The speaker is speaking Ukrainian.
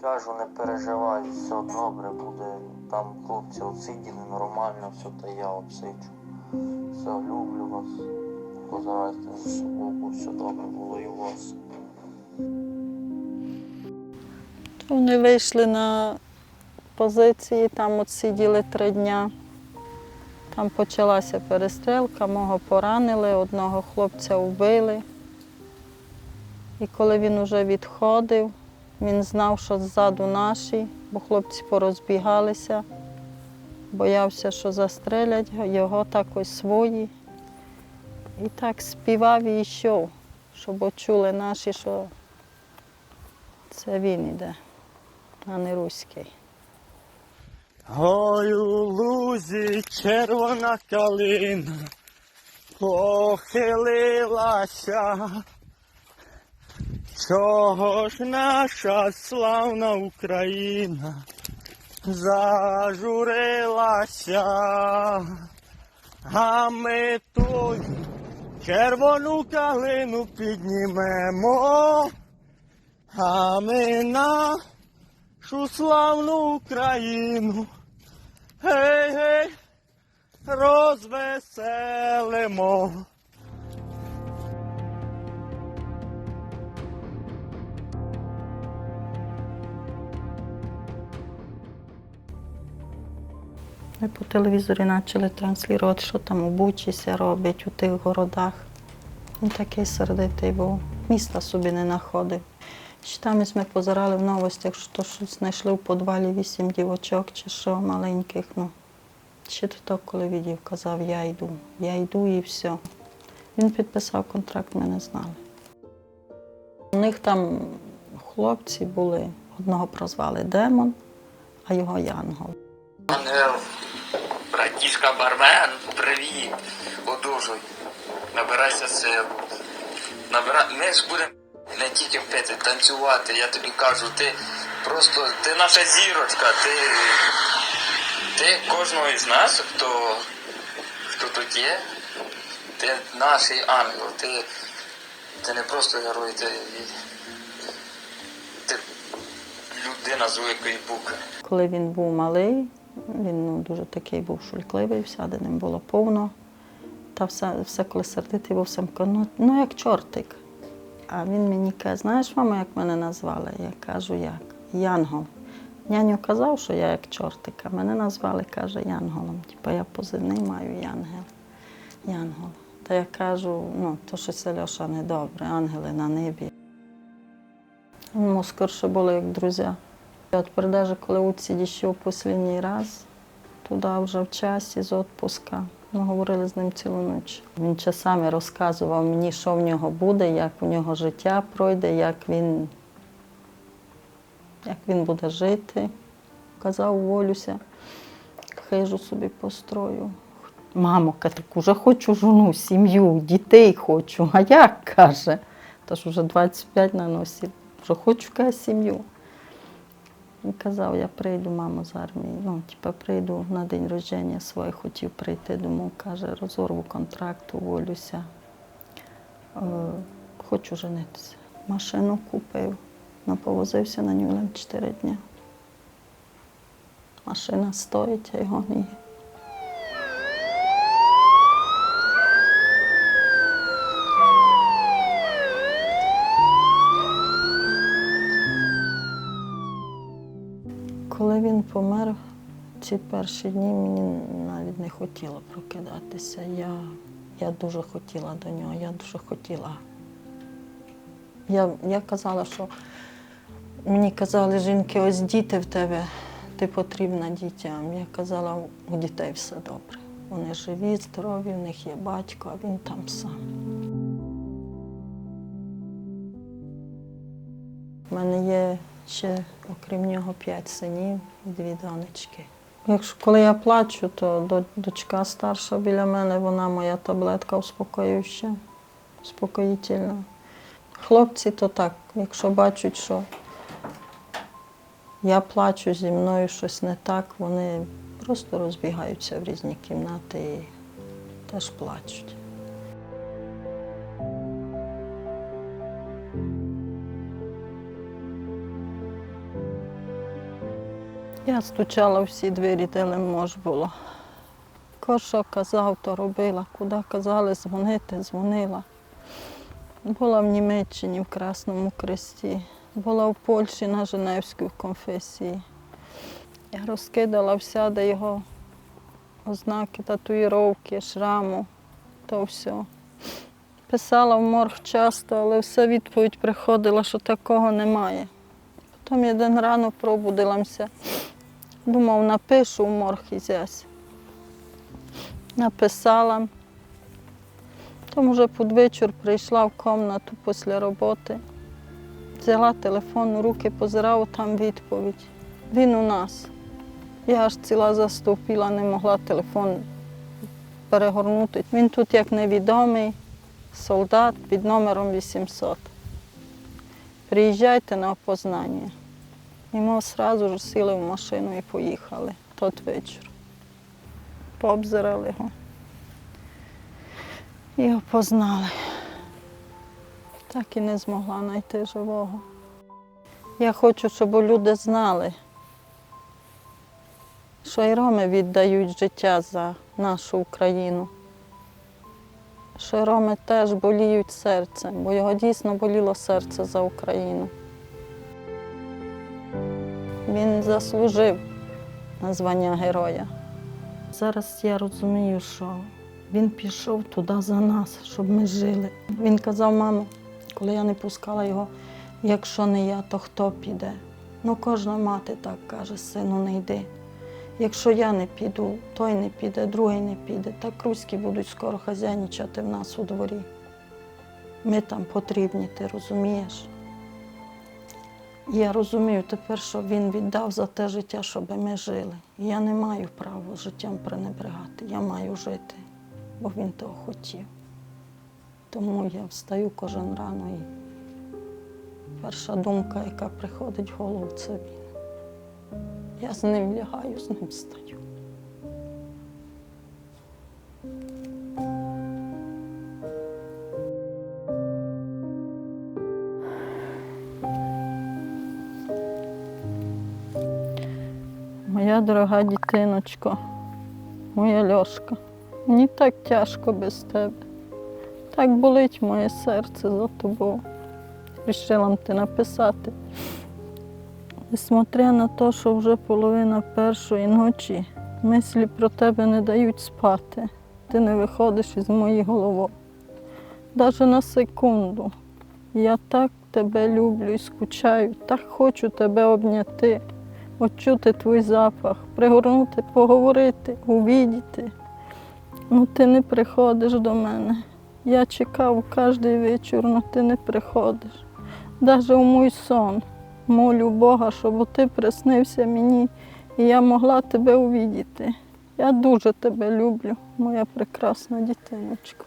Кажу, не переживай, все добре буде. Там хлопці отсиділи нормально, все, та я отсиджу. Все, люблю вас. Позирайте, щоб Богу все добре було і у вас. Вони вийшли на позиції, там от сиділи три дня. Там почалася перестрілка, мого поранили, одного хлопця вбили. І коли він вже відходив, він знав, що ззаду наші, бо хлопці порозбігалися, боявся, що застрелять його так ось свої. І так співав і йшов, щоб чули наші, що це він іде а не руський. Ой, у лузі червона калина похилилася. Чого ж наша славна Україна зажурилася, а ми ту червону калину піднімемо, а ми на нашу славну Україну. Гей, гей, розвеселимо. Ми по телевізорі почали транслювати, що там у Бучіся робить у тих городах. Він такий сердитий був, міста собі не знаходив. Там ми позирали в новостях, що щось знайшли в підвалі вісім дівочок чи що маленьких. Ну, ще то, коли відів, казав, я йду, я йду і все. Він підписав контракт, ми не знали. У них там хлопці були, одного прозвали Демон, а його Янгол. Братішка бармен, привіт, одужуй, набирайся сил. Набира... Ми ж будемо не тільки пити, танцювати, я тобі кажу, ти просто, ти наша зірочка, ти, ти кожного із нас, хто, хто тут є, ти наш ангел, ти, ти не просто герой, ти, ти людина з великої букви. Коли він був малий, він ну, дуже такий був шулькливий, всяде ним було повно. Та все, все коли сердитий був сам ну, ну як чортик. А він мені каже, знаєш, мама, як мене назвали? Я кажу, як? Янгол. Няню казав, що я як чортик, а мене назвали, каже, Янголом. Типа я позивний маю Янгел. Янгол. Та я кажу, ну, то щось Альоша недобре, ангели на небі. Ну, скорше були як друзі. От передаже, коли Уці дійшов останній раз, туди вже в часі з відпуска. Ми говорили з ним цілу ніч. Він часами розказував мені, що в нього буде, як у нього життя пройде, як він, як він буде жити. Казав, волюся, хижу собі построю. Мамо, так уже хочу жону, сім'ю, дітей хочу. А як каже? Тож вже 25 на носі, вже хочу каже, сім'ю. Він казав, я прийду, мамо, з армії. Ну, типу, прийду на день рождення своє, хотів прийти, думав, каже, розорву контракт, уволюся. Е, хочу женитися. Машину купив, наповозився на нього 4 дні. Машина стоїть, а його є. Коли він помер, ці перші дні мені навіть не хотіло прокидатися. Я, я дуже хотіла до нього, я дуже хотіла. Я, я казала, що мені казали жінки, ось діти в тебе, ти потрібна дітям. Я казала, у дітей все добре. Вони живі, здорові, в них є батько, а він там сам. У мене є ще, окрім нього, п'ять синів і дві донечки. Якщо коли я плачу, то дочка старша біля мене, вона моя таблетка успокоююча, успокоїтельна. Хлопці то так, якщо бачать, що я плачу зі мною щось не так, вони просто розбігаються в різні кімнати і теж плачуть. Я стучала всі двері, де мож було. Ко що казав, то робила. Куди казали дзвонити, дзвонила. Була в Німеччині в Красному Кресті, була в Польщі на Женевській конфесії. Я розкидала всяде його ознаки, татуїровки, шраму, то все. Писала в морг часто, але все відповідь приходила, що такого немає. Потім один рано пробудилася. Думав, напишу в морг і. Написала. Потім вже під вечір прийшла в кімнату після роботи. Взяла телефон у руки, позирала там відповідь. Він у нас. Я аж ціла заступила, не могла телефон перегорнути. Він тут як невідомий солдат під номером 800. Приїжджайте на опознання. І ми одразу ж сіли в машину і поїхали тот вечір. Пообзирали його. І опознали. Так і не змогла знайти живого. Я хочу, щоб люди знали, що і роми віддають життя за нашу Україну. Що роми теж боліють серцем, бо його дійсно боліло серце за Україну. Він заслужив на звання героя. Зараз я розумію, що він пішов туди за нас, щоб ми жили. Він казав, мамо, коли я не пускала його, якщо не я, то хто піде? Ну, кожна мати так каже, сину, не йди. Якщо я не піду, той не піде, другий не піде. Так руські будуть скоро хазяйничати в нас у дворі. Ми там потрібні, ти розумієш? Я розумію тепер, що він віддав за те життя, щоб ми жили. Я не маю права життям пренебрегати. Я маю жити, бо він того хотів. Тому я встаю кожен рано і перша думка, яка приходить в голову, це він. Я з ним лягаю, з ним встаю. Моя дорога дитиночко, моя Льошка, мені так тяжко без тебе. Так болить моє серце за тобою. Рішила ти написати. Несмотря на те, що вже половина першої ночі, мислі про тебе не дають спати. Ти не виходиш із моєї голови. Навіть на секунду. Я так тебе люблю і скучаю, так хочу тебе обняти, відчути твій запах, пригорнути, поговорити, увідіти. Ну ти не приходиш до мене. Я чекав кожен вечір, але ти не приходиш. Навіть у мій сон молю Бога, щоб ти приснився мені і я могла тебе увідіти. Я дуже тебе люблю, моя прекрасна дитиночка.